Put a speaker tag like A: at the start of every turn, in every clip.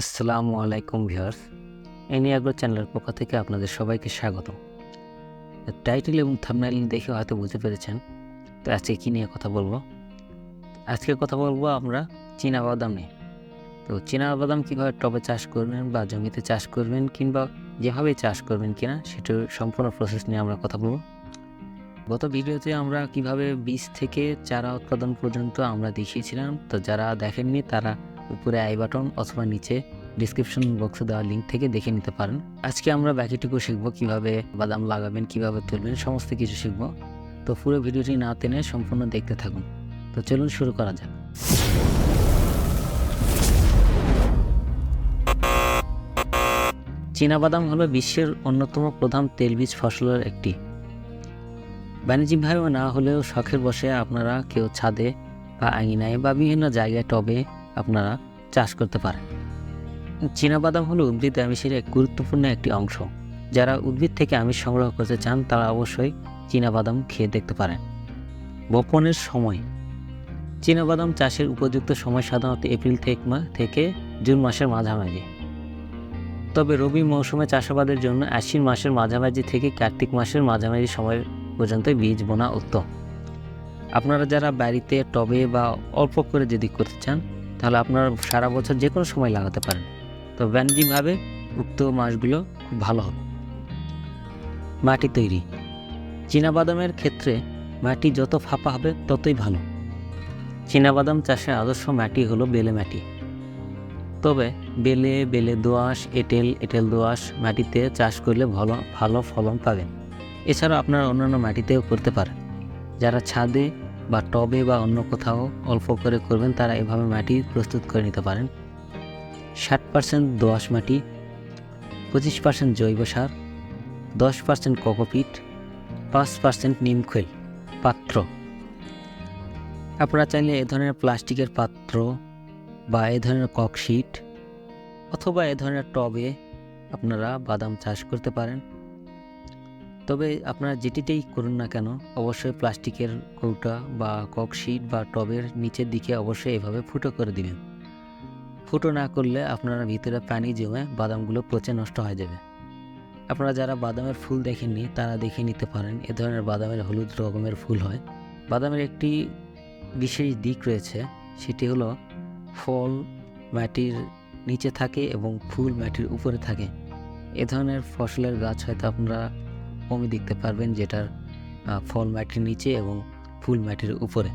A: আসসালামু আলাইকুম viewers any agro চ্যানেলের পক্ষ থেকে আপনাদের সবাইকে স্বাগত টাইটেল এবং থামনাইল দেখে হয়তো বুঝতে পেরেছেন, তো আজকে কী নিয়ে কথা বলব? আজকে কথা বলব আমরা চীনা বাদাম নিয়ে। তো চীনা বাদাম কীভাবে টবে চাষ করবেন বা জমিতে চাষ করবেন কিংবা যেভাবে চাষ করবেন কিনা, সেটার সম্পূর্ণ প্রসেস নিয়ে আমরা কথা বলব। গত ভিডিওতে আমরা কীভাবে বীজ থেকে চারা উৎপাদন পর্যন্ত আমরা দেখিয়েছিলাম, তো যারা দেখেননি তারা উপরে আই বাটন অথবা নিচে ডিসক্রিপশন বক্সে দেওয়া লিঙ্ক থেকে দেখে নিতে পারেন। আজকে আমরা বাকিটুকু শিখব, কীভাবে বাদাম লাগাবেন, কীভাবে তুলবেন, সমস্ত কিছু শিখব। তো পুরো ভিডিওটি না টেনে সম্পূর্ণ দেখতে থাকুন। তো চলুন শুরু করা যাক। চীনাবাদাম হলো বিশ্বের অন্যতম প্রধান তেলবীজ ফসলের একটি। বাণিজ্যিকভাবে না হলেও শখের বসে আপনারা কেউ ছাদে বা আঙিনায় বা বিভিন্ন জায়গায় টবে আপনারা চাষ করতে পারেন। চীনাবাদাম হলো উদ্ভিদ আমিষের এক গুরুত্বপূর্ণ একটি অংশ। যারা উদ্ভিদ থেকে আমিষ সংগ্রহ করতে চান, তারা অবশ্যই চীনাবাদাম খেয়ে দেখতে পারেন। বপনের সময়। চীনাবাদাম চাষের উপযুক্ত সময় সাধারণত এপ্রিল থেকে মা- থেকে জুন মাসের মাঝামাঝি। তবে রবি মৌসুমে চাষাবাদের জন্য আশ্বিন মাসের মাঝামাঝি থেকে কার্তিক মাসের মাঝামাঝি সময় পর্যন্ত বীজ বোনা উত্তম। আপনারা যারা বাড়িতে টবে বা অল্প করে যদি করতে চান তাহলে আপনারা সারা বছর যে কোনো সময় লাগাতে পারেন। তো বাণিজ্যিকভাবে উক্ত মাসগুলো খুব ভালো হবে। মাটি তৈরি। চীনাবাদামের ক্ষেত্রে মাটি যত ফাঁপা হবে ততই ভালো। চীনাবাদাম চাষের আদর্শ মাটি হলো বেলে মাটি। তবে বেলে বেলে দোআঁশ, এঁটেল এঁটেল দোআঁশ মাটিতে চাষ করলে ভালো ভালো ফলন পাবেন। এছাড়াও আপনারা অন্যান্য মাটিতেও করতে পারেন। যারা ছাদে বা টবে বা অন্য কোথাও অল্প করে করবেন, তারা এভাবে মাটি প্রস্তুত করে নিতে পারেন। ষাট পার্সেন্ট দোআঁশ মাটি, পঁচিশ পার্সেন্ট জৈব সার, দশ পার্সেন্ট কোকোপিট, পাঁচ পার্সেন্ট নিমখৈল পাত্র। আপনারা চাইলে এ ধরনের প্লাস্টিকের পাত্র বা এ ধরনের ককশিট অথবা এ ধরনের টবে আপনারা বাদাম চাষ করতে পারেন। তবে আপনারা যেটিতেই করুন না কেন, অবশ্যই প্লাস্টিকের কৌটা বা ককশিট বা টবের নিচের দিকে অবশ্যই এভাবে ফুটো করে দিবেন। ফুটো না করলে আপনারা ভিতরে পানি জমে বাদামগুলো পচে নষ্ট হয়ে যাবে। আপনারা যারা বাদামের ফুল দেখেননি, তারা দেখে নিতে পারেন, এ ধরনের বাদামের হলুদ রকমের ফুল হয়। বাদামের একটি বিশেষ দিক রয়েছে, সেটি হলো ফল মাটির নিচে থাকে এবং ফুল মাটির উপরে থাকে। এ ধরনের ফসলের গাছ হয়তো আপনারা কমই দেখতে পারবেন যেটার ফল মাটির নিচে এবং ফুল মাটির উপরে।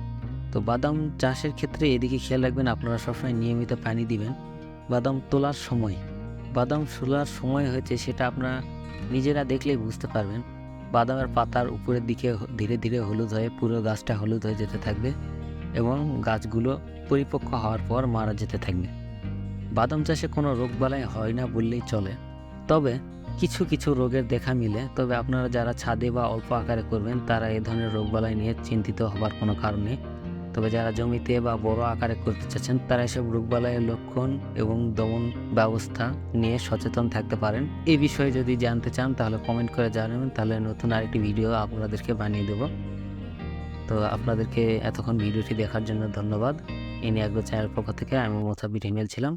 A: তো বাদাম চাষের ক্ষেত্রে এদিকে খেয়াল রাখবেন, আপনারা সবসময় নিয়মিত পানি দিবেন। বাদাম তোলার সময়, বাদাম তোলার সময় হয়েছে সেটা আপনারা নিজেরা দেখলেই বুঝতে পারবেন। বাদামের পাতার উপরের দিকে ধীরে ধীরে হলুদ হয়ে পুরো গাছটা হলুদ হয়ে যেতে থাকবে এবং গাছগুলো পরিপক্ক হওয়ার পর মারা যেতে থাকবে। বাদাম চাষে কোনো রোগবালাই হয় না বললেই চলে। তবে কিছু কিছু রোগের দেখা মিলে, তবে আপনারা যারা ছাদে বা অল্প আকারে করবেন, তারা এ ধরনের রোগবালাই নিয়ে চিন্তিত হবার কোনো কারণ নেই। তবে যারা জমিতে বা বড় আকারে করতে চাচ্ছেন, তারা এসব রোগবালাইয়ের লক্ষণ এবং দমন ব্যবস্থা নিয়ে সচেতন থাকতে পারেন। এই বিষয়ে যদি জানতে চান, তাহলে কমেন্ট করে জানাবেন। তাহলে নতুন আরেকটি ভিডিও আপনাদেরকে বানিয়ে দেব। তো আপনাদেরকে এতক্ষণ ভিডিওটি দেখার জন্য ধন্যবাদ। এনি আগ্রহ চ্যানেল পক্ষ থেকে আমি মোথাবির ইমেল ছিলাম।